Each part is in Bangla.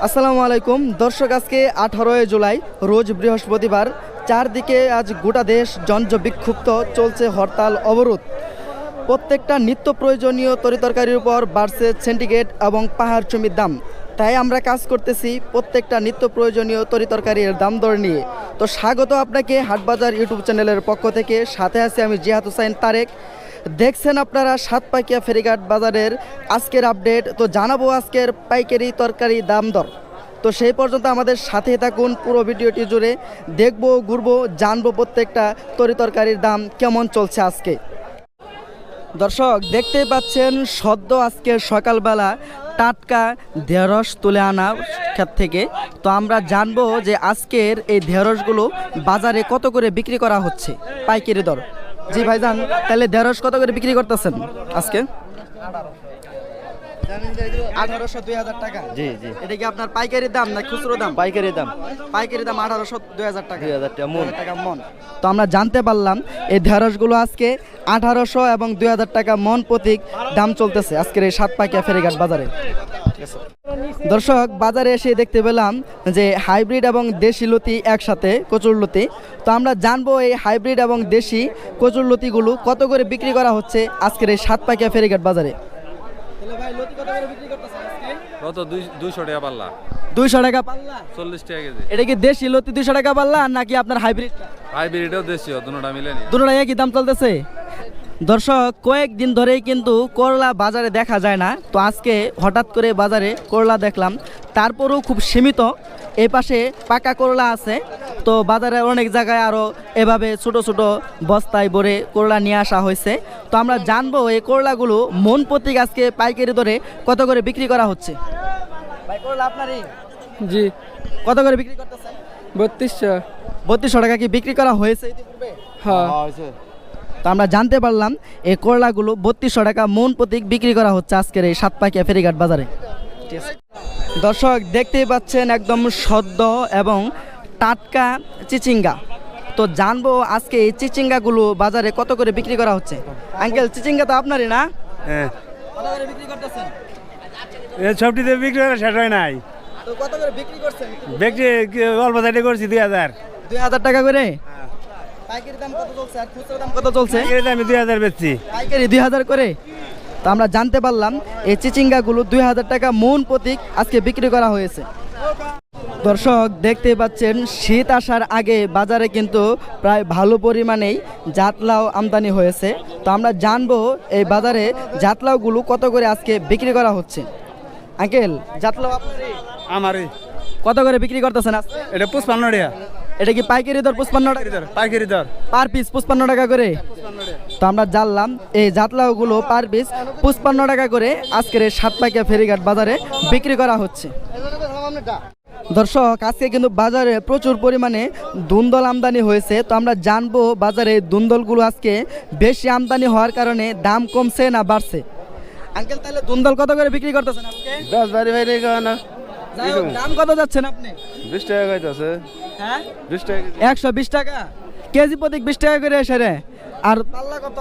আসসালামু আলাইকুম। দর্শক, আজকে আঠারোই জুলাই, রোজ বৃহস্পতিবার, চারদিকে আজ গোটা দেশ জঞ্জ বিক্ষুব্ধ, চলছে হরতাল, অবরোধ। প্রত্যেকটা নিত্য প্রয়োজনীয় তরিতরকারির উপর বাড়ছে সেন্টিগ্রেড এবং পাহাড় জমির দাম। তাই আমরা কাজ করতেছি প্রত্যেকটা নিত্য প্রয়োজনীয় তরিতরকারির দাম দর নিয়ে। তো স্বাগত আপনাকে হাটবাজার ইউটিউব চ্যানেলের পক্ষ থেকে। সাথে আছি আমি জিহাদ হুসাইন তারেক। দেখছেন আপনারা সাত পাইকিয়া ফেরিঘাট বাজারের আজকের আপডেট। তো জানাব আজকের পাইকারি তরকারি দাম দর। তো সেই পর্যন্ত আমাদের সাথে থাকুন, পুরো ভিডিওটি জুড়ে দেখব, ঘুরবো, জানব প্রত্যেকটা তরি তরকারির দাম কেমন চলছে আজকে। দর্শক, দেখতেই পাচ্ছেন সদ্য আজকে সকালবেলা টাটকা ঢেঁড়স তুলে আনা ক্ষেত থেকে। তো আমরা জানব যে আজকের এই ঢেঁড়সগুলো বাজারে কত করে বিক্রি করা হচ্ছে, পাইকারি দর। জি ভাইজান তাহলে ঢেঁড়স কত করে বিক্রি করতেছেন আজকে? আঠারোশো দুই হাজার টাকা। জি জি। এটা কি আপনার পাইকারি দাম না খুচরো দাম? পাইকারি দাম। পাইকারি দাম আঠারোশো দুই হাজার টাকা। 2000 টাকা মন। টাকা মন। তো আমরা জানতে পারলাম এই ঢেঁড়সগুলো আজকে আঠারোশো এবং দুই হাজার টাকা মন প্রতীক দাম চলতেছে আজকের এই সাত পাকিয়া ফেরিঘাট বাজারে। দর্শক বাজারে এসে দেখতে পেলাম যে হাইব্রিড এবং দেশি লতি একসাথে কচুর লতি। তো আমরা জানব এই হাইব্রিড এবং দেশি কচুর লতিগুলো কত করে বিক্রি করা হচ্ছে আজকের এই সাত পাকিয়া ফেরিঘাট বাজারে? কত? দুইশো টাকা পাল্লা। দুইশো টাকা পাল্লা? চল্লিশ টাকা কেজি। এটা কি দেশি লতি দুইশো টাকা পাল্লা নাকি আপনার হাইব্রিড? হাইব্রিডও দেশীয় দুটোটা মিলে দুটোটা একই দাম চলতেছে? দর্শক কয়েকদিন ধরেই কিন্তু করলা বাজারে দেখা যায় না। তো আজকে হঠাৎ করে বাজারে করলা দেখলাম। তারপরেও খুব সীমিত। এই পাশে পাকা করলা আছে। তো বাজারে অনেক জায়গায় আরও এভাবে ছোট ছোট বস্তায় ভরে করলা নিয়ে আসা হয়েছে। তো আমরা জানব এই করলাগুলো মন প্রতীক আজকে পাইকারি দরে কত করে বিক্রি করা হচ্ছে? ভাই করলা আপনারই? জি। কত করে বিক্রি করতেছেন? বত্রিশশো। বত্রিশশো টাকা কি বিক্রি করা হয়েছে হ্যাঁ। তো আমরা জানতে পারলাম এই করলাগুলো বত্রিশশো টাকা মন প্রতীক বিক্রি করা হচ্ছে আজকের এই সাতপাকিয়া ফেরিঘাট বাজারে। দর্শক দেখতেই পাচ্ছেন একদম সদ্য এবং টাটকা চিচিঙ্গা। তো জানব আজকে এই চিচিঙ্গাগুলো বাজারে কত করে বিক্রি করা হচ্ছে? আঙ্কেল চিচিঙ্গা তো আপনারই না? হ্যাঁ। বিক্রি করতেছেন? এই সবটিতে বিক্রি করা শেষ হয় নাই। তো কত করে বিক্রি করছেন? বিক্রি অল্প সাইডে করছি দুই হাজার। দুই হাজার টাকা করে? পাইকারি দাম কত চলছে? আর খুচরা দাম কত চলছে? বিক্রিতে আমি দুই হাজার বেচছি। পাইকারি দুই হাজার করে? তো আমরা জানতে পারলাম এই চিচিঙ্গাগুলো দুই হাজার টাকা মন প্রতীক আজকে বিক্রি করা হয়েছে। দর্শক দেখতে পাচ্ছেন শীত আসার আগে বাজারে কিন্তু প্রায় ভালো পরিমাণেই জাতলাও আমদানি হয়েছে। তো আমরা জানব এই বাজারে জাতলাওগুলো কত করে আজকে বিক্রি করা হচ্ছে? আঙ্কেল জাতলাও? আমারই। কত করে বিক্রি করতেছেন এটা পুষ্পান্ন এটা কি পাইকারি দর পঁচপান্ন টাকা? পাইকারি দর পার পিস পঁচপান্ন টাকা করে? তো আমরা জানলাম এই জাতলাগুলো পার পিস পঁচপান্ন টাকা করে আজকের সাতপাকিয়া ফেরিঘাট বাজারে বিক্রি করা হচ্ছে। দর্শক আজকে কিন্তু বাজারে প্রচুর পরিমাণে দুন্দল আমদানি হয়েছে। তো আমরা জানব বাজারে দুন্দলগুলো আজকে বেশি আমদানি হওয়ার কারণে দাম কমছে না বাড়ছে? আঙ্কেল তাহলে দুন্দল কত করে বিক্রি করতেছেন আজকে? দশ বাড়ি বাইরে না। যাই হোক, দাম কত যাচ্ছেন আপনি? বিশ টাকা খাইতেছে হ্যাঁ? বিশ টাকা একশো বিশ টাকা? কেজি প্রতীক বিশ টাকা করে এসে রে। আর পাল্লা কত?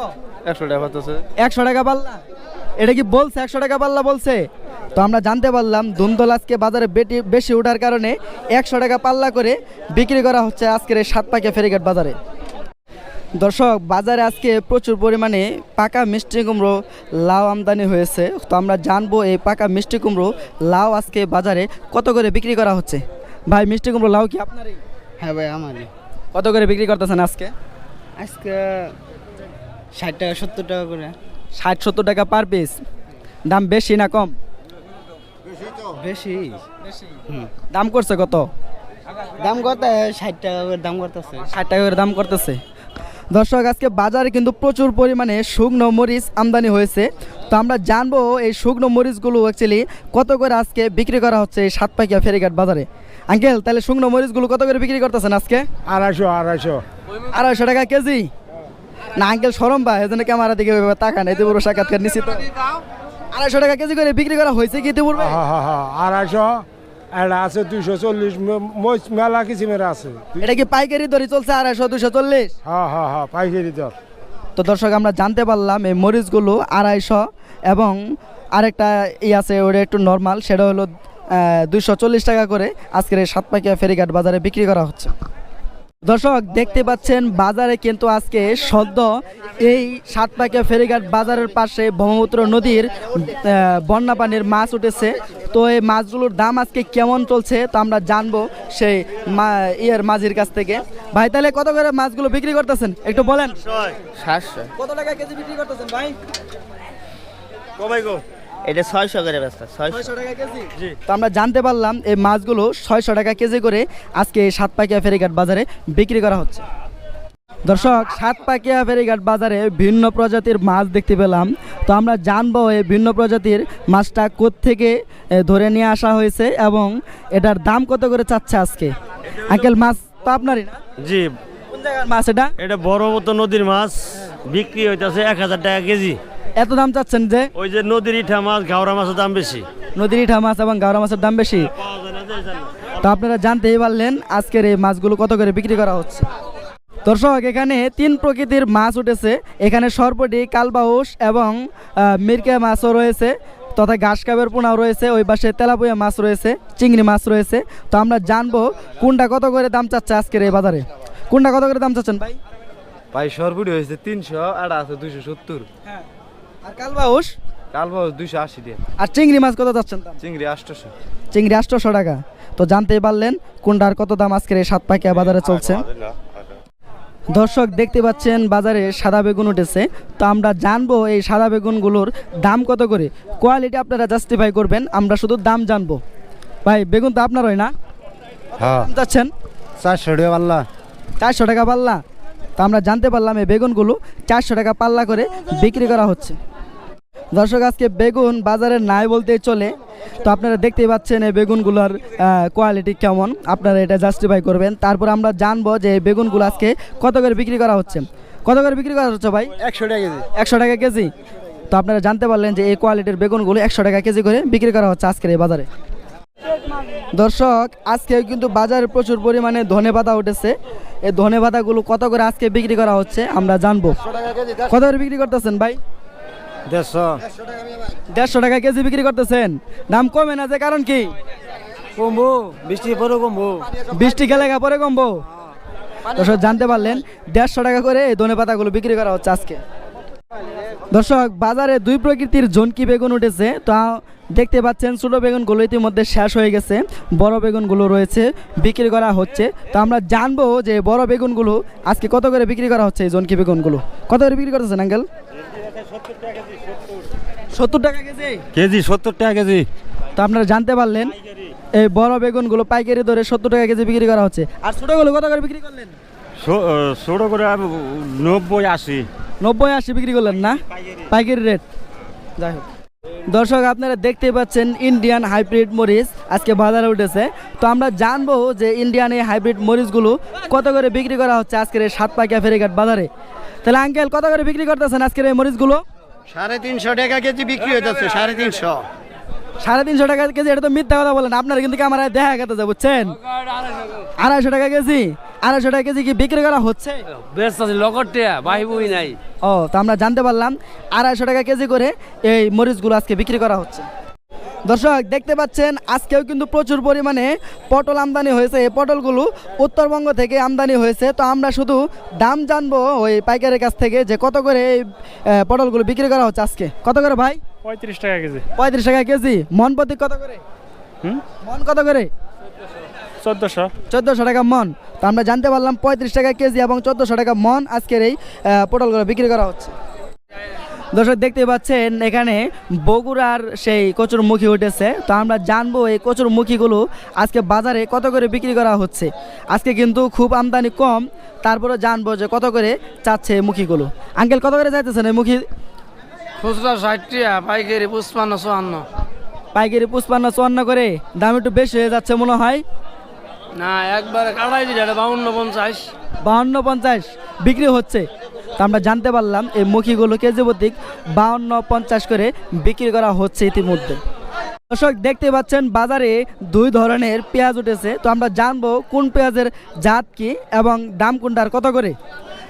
একশো টাকা একশো টাকা পাল্লা? এটা কি বলছে? একশো টাকা পাল্লা বলছে? তো আমরা জানতে পারলাম আজকে বাজারে বেটি বেশি ওঠার কারণে একশো টাকা পাল্লা করে বিক্রি করা হচ্ছে আজকের এই সাত পাকে ফেরিঘাট বাজারে। দর্শক বাজারে আজকে প্রচুর পরিমাণে পাকা মিষ্টি কুমড়ো লাউ আমদানি হয়েছে। তো আমরা জানব এই পাকা মিষ্টি কুমড়ো লাউ আজকে বাজারে কত করে বিক্রি করা হচ্ছে? ভাই মিষ্টি কুমড়ো লাউ কি আপনারই? হ্যাঁ ভাই আমারই। কত করে বিক্রি করতেছেন আজকে? আজকে ষাট টাকা সত্তর টাকা করে। ষাট সত্তর টাকা পার পিস দাম বেশি না কম? বেশি। দাম করছে কত? দাম কত ষাট টাকা করে দাম করতেছে। ষাট টাকা করে দাম করতেছে। দর্শক আজকে বাজারে কিন্তু প্রচুর পরিমাণে শুকনো মরিচ আমদানি হয়েছে। তো আমরা জানব এই শুকনো মরিচগুলো অ্যাকচুয়ালি কত করে আজকে বিক্রি করা হচ্ছে এই সাতপাকিয়া ফেরিঘাট বাজারে। আঙ্কেল তাহলে শুকনো মরিচগুলো কত করে বিক্রি করতেছেন আজকে? আড়াইশো আড়াইশো। আড়াইশো টাকা কেজি? না আঙ্কেল সরম বা এজন্য ক্যামেরা দিকে তাকান এতে বড় সাক্ষাৎকার নিশ্চিত আড়াইশো টাকা কেজি করে বিক্রি করা হয়েছে কি ইতিপূর্বে আড়াইশো। এটা আছে দুইশো চল্লিশ মেলা কিসিমের আছে। এটা কি পাইকারি দরই চলছে আড়াইশো দুশো চল্লিশ? হ্যাঁ হ্যাঁ হ্যাঁ পাইকারি দর। তো দর্শক আমরা জানতে পারলাম এই মরিচগুলো আড়াইশো এবং আরেকটা ই আছে ওটা একটু নর্মাল সেটা হলো দুইশো চল্লিশ টাকা করে আজকের এই সাতপাকিয়া ফেরিঘাট বাজারে বিক্রি করা হচ্ছে। দর্শক দেখতে পাচ্ছেন বাজারে কিন্তু আজকে সদ্য এই সাতপাকিয়া ফেরিঘাট বাজারের পাশে ব্রহ্মপুত্র নদীর বন্যা পানির মাছ উঠেছে। তো এই মাছগুলোর দাম আজকে কেমন চলছে তো আমরা জানব সেই মা- ইয়ের মাঝির কাছ থেকে। ভাই তাহলে কত করে মাছগুলো বিক্রি করতেছেন? একটু বলেন। সাতশো। কত টাকা কেজি বিক্রি করতেছেন ভাই? এটা ছয়শো করে ব্যস্ত ছয়শো। ছয়শো টাকা কেজি? তো আমরা জানতে পারলাম এই মাছগুলো ছয়শো টাকা কেজি করে আজকে এই সাতপাকিয়া ফেরিঘাট বাজারে বিক্রি করা হচ্ছে। দর্শক সাতপাকিয়া ফেরিঘাট বাজারে ভিন্ন প্রজাতির মাছ দেখতে পেলাম। তো আমরা জানব এই ভিন্ন প্রজাতির মাছটা থেকে ধরে নিয়ে আসা হয়েছে এবং এটার দাম কত করে চাচ্ছে আজকে? আঙ্কেল মাছ তো আপনারই না? জি। কোন জায়গার মাছ এটা? এটা বড় মতো নদীর মাছ বিক্রি হইতেছে এক হাজার টাকা কেজি। এত দাম চাচ্ছেন যে? ওই যে নদীর ইঠা মাছ ঘাওড়া মাছের দাম বেশি। নদীর ইঠা মাছ এবং গাওড়া মাছের দাম বেশি। তো আপনারা জানতেই পারলেন আজকের এই মাছগুলো কত করে বিক্রি করা হচ্ছে। দর্শক এখানে তিন প্রকৃতির মাছ উঠেছে। এখানে সর্বটি কালবাউস এবং মিরকে মাছও রয়েছে তথা ঘাস কাবের পোনাও রয়েছে। ওই পাশে তেলাপুয়া মাছ রয়েছে চিংড়ি মাছ রয়েছে। তো আমরা জানব কোনটা কত করে দাম চাচ্ছে আজকের এই বাজারে। কোনটা কত করে দাম চাচ্ছেন ভাই? ভাই সরপুরি হয়েছে তিনশো আর আছে দুইশো সত্তর। হ্যাঁ। আর কালবাউস? কালবাউ দুইশো আশি দিয়ে। আর চিংড়ি মাছ কত চাচ্ছেন চিংড়ি আটশোশো। চিংড়ি আটশোশো টাকা। তো জানতেই পারলেন কোনটার কত দাম আজকের এই সাত পাকিয়া বাজারে চলছে। দর্শক দেখতে পাচ্ছেন বাজারে সাদা বেগুন উঠেছে। তো আমরা জানব এই সাদা বেগুনগুলোর দাম কত করে? কোয়ালিটি আপনারা জাস্টিফাই করবেন আমরা শুধু দাম জানব। ভাই বেগুন তো আপনার হয়। না যাচ্ছেন? দাম চারশো টাকা পাল্লা। চারশো টাকা পাল্লা? তো আমরা জানতে পারলাম এই বেগুনগুলো চারশো টাকা পাল্লা করে বিক্রি করা হচ্ছে। দর্শক আজকে বেগুন বাজারে নাই বলতেই চলে। তো আপনারা দেখতেই পাচ্ছেন এই বেগুনগুলোর কোয়ালিটি কেমন। আপনারা এটা জাস্টিফাই করবেন। তারপর আমরা জানব যে এই বেগুনগুলো আজকে কত করে বিক্রি করা হচ্ছে। কত করে বিক্রি করা হচ্ছে ভাই? একশো টাকা কেজি। একশো টাকা কেজি। তো আপনারা জানতে পারলেন যে এই কোয়ালিটির বেগুনগুলো একশো টাকা কেজি করে বিক্রি করা হচ্ছে আজকের এই বাজারে। দর্শক আজকে কিন্তু বাজারে প্রচুর পরিমাণে ধনে পাতা উঠেছে। এই ধনে পাতাগুলো কত করে আজকে বিক্রি করা হচ্ছে আমরা জানব। কত করে বিক্রি করতেছেন ভাই? দেড়শো। দেড়শো টাকা কেজি বিক্রি করতেছেন। দাম কমে না যে কারণ কি? কমবো বৃষ্টি পরে কমবো। বৃষ্টি গেলে পরে কমবো। দর্শক জানতে পারলেন দেড়শো টাকা করে এই ধনে পাতাগুলো বিক্রি করা হচ্ছে আজকে। দর্শক বাজারে দুই প্রকৃতির জনকি বেগুন উঠেছে। তা দেখতে পাচ্ছেন ছোটো বেগুনগুলো ইতিমধ্যে শেষ হয়ে গেছে। বড় বেগুনগুলো রয়েছে বিক্রি করা হচ্ছে। তো আমরা জানব যে বড় বেগুনগুলো আজকে কত করে বিক্রি করা হচ্ছে এই জনকি বেগুনগুলো? কত করে বিক্রি করতেছেন আঙ্কেল? সত্তর টাকা কেজি কেজি? সত্তর টাকা কেজি। তো আপনারা জানতে পারলেন এই বড় বেগুনগুলো পাইকারি ধরে সত্তর টাকা কেজি বিক্রি করা হচ্ছে। আর ছোটোগুলো কত করে বিক্রি করলেন? ছোট করে নব্বই আশি। নব্বই আশি বিক্রি করলেন না? পাইকারি রেট। যাই হোক। দর্শক, আপনারা দেখতে পাচ্ছেন ইন্ডিয়ান হাইব্রিড মরিচ আজকে বাজারে উঠেছে। তো আমরা জানব যে ইন্ডিয়ান এই হাইব্রিড মরিচগুলো কত করে বিক্রি করা হচ্ছে আজকের এই সাত পাকিয়া ফেরিঘাট বাজারে। তাহলে আঙ্কেল, কত করে বিক্রি করতেছেন আজকের এই মরিচগুলো? সাড়ে তিনশো টাকা কেজি বিক্রি হয়ে যাচ্ছে সাড়ে তিনশো। সাড়ে তিনশো টাকা কেজি এটা তো মিথ্যা কথা বলেন আপনার কিন্তু ক্যামেরায় দেখা গেছে বুঝছেন? আড়াইশো টাকা কেজি আড়াইশো টাকা কেজি কি বিক্রি করা হচ্ছে? ব্যস্ত আছে লগরটিয়া বাহিবই নাই। ও তো আমরা জানতে পারলাম আড়াইশো টাকা কেজি করে এই মরিচগুলো আজকে বিক্রি করা হচ্ছে। দর্শক দেখতে পাচ্ছেন আজকেও কিন্তু প্রচুর পরিমাণে পটল আমদানি হয়েছে। এই পটলগুলো উত্তরবঙ্গ থেকে আমদানি হয়েছে। তো আমরা শুধু দাম জানব ওই পাইকারের কাছ থেকে যে কত করে এই পটলগুলো বিক্রি করা হচ্ছে আজকে। কত করে ভাই? পঁয়ত্রিশ টাকা কেজি। পঁয়ত্রিশ টাকা কেজি। মন প্রতি কত করে? মন কত করে? চোদ্দশো। চোদ্দোশো টাকা মন। তো আমরা জানতে পারলাম পঁয়ত্রিশ টাকা কেজি এবং চোদ্দোশো টাকা মন আজকের এই পটলগুলো বিক্রি করা হচ্ছে। দর্শক দেখতে পাচ্ছেন এখানে বগুড়ার সেই কচুরমুখী উঠেছে। তো আমরা জানব এই কচুরমুখীগুলো আজকে বাজারে কত করে বিক্রি করা হচ্ছে। আজকে কিন্তু খুব আমদানি কম। তারপরে জানব যে কত করে চাচ্ছে মুখীগুলো। আঙ্কেল কত করে চাইতেছেন এই মুখী খুচরা ষাট টিয়া পাইকারি পুষ্পান্ন চুয়ান্ন। পাইকারি পুষ্পান্ন চুয়ান্ন করে। দাম একটু বেশি হয়ে যাচ্ছে মনে হয়। না একবারে কাটাই দিলে এটা বাউন্ন পঞ্চাশ। বাহান্ন পঞ্চাশ বিক্রি হচ্ছে। তো আমরা জানতে পারলাম এই মুখীগুলো কেজি প্রতি বাহান্ন পঞ্চাশ করে বিক্রি করা হচ্ছে ইতিমধ্যে। দর্শক দেখতে পাচ্ছেন বাজারে দুই ধরনের পেঁয়াজ উঠেছে। তো আমরা জানব কোন পেঁয়াজের জাত কি এবং দাম কোনটার কত করে?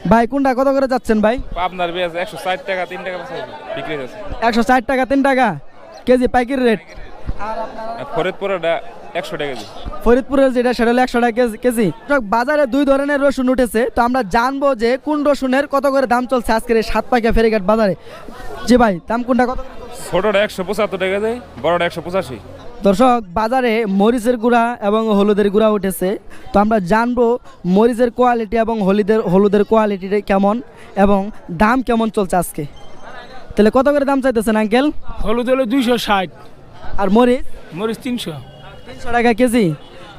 ভাই কোনটা? কত করে যাচ্ছেন ভাই? আপনার পেঁয়াজ একশো ষাট টাকা তিন টাকা বিক্রি হয়েছে। একশো ষাট টাকা তিন টাকা? কেজি পাইকারি রেট? ফরিদপুরটা একশো টাকা কেজি। ফরিদপুরের যেটা সেটা হলো একশো টাকা কেজি- বাজারে দুই ধরনের রসুন উঠেছে। তো আমরা জানব যে কোন রসুনের কত করে দাম চলছে আজকের এই সাত পাকিয়া ফেরিঘাট বাজারে? জি ভাই দাম কোনটা কত? ছোটটা একশো পঁচাত্তর টাকা দেয় বড়টা একশো পঁচাশি। দর্শক বাজারে মরিচের গুঁড়া এবং হলুদের গুঁড়া উঠেছে। তো আমরা জানব মরিচের কোয়ালিটি এবং হলুদের হলুদের কোয়ালিটি কেমন এবং দাম কেমন চলছে আজকে। তাহলে কত করে দাম চাইতেছেন আঙ্কেল? হলুদ হলো দুইশো ষাট। আর মরিচ? মরিচ তিনশো। তিনশো টাকা কেজি।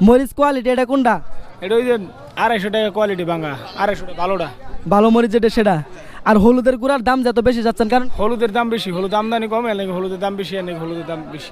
মরিচ কোয়ালিটি এটা কোনটা? এটা ওই যে আড়াইশো টাকা কোয়ালিটি ভাঙা আড়াইশো টাকা ভালোটা। ভালো মরিচ যেটা সেটা। আর হলুদের গুঁড়ার দাম যত বেশি যাচ্ছেন কারণ হলুদের দাম বেশি হলুদ আমদানি কম এনে হলুদের দাম বেশি এনে হলুদের দাম বেশি?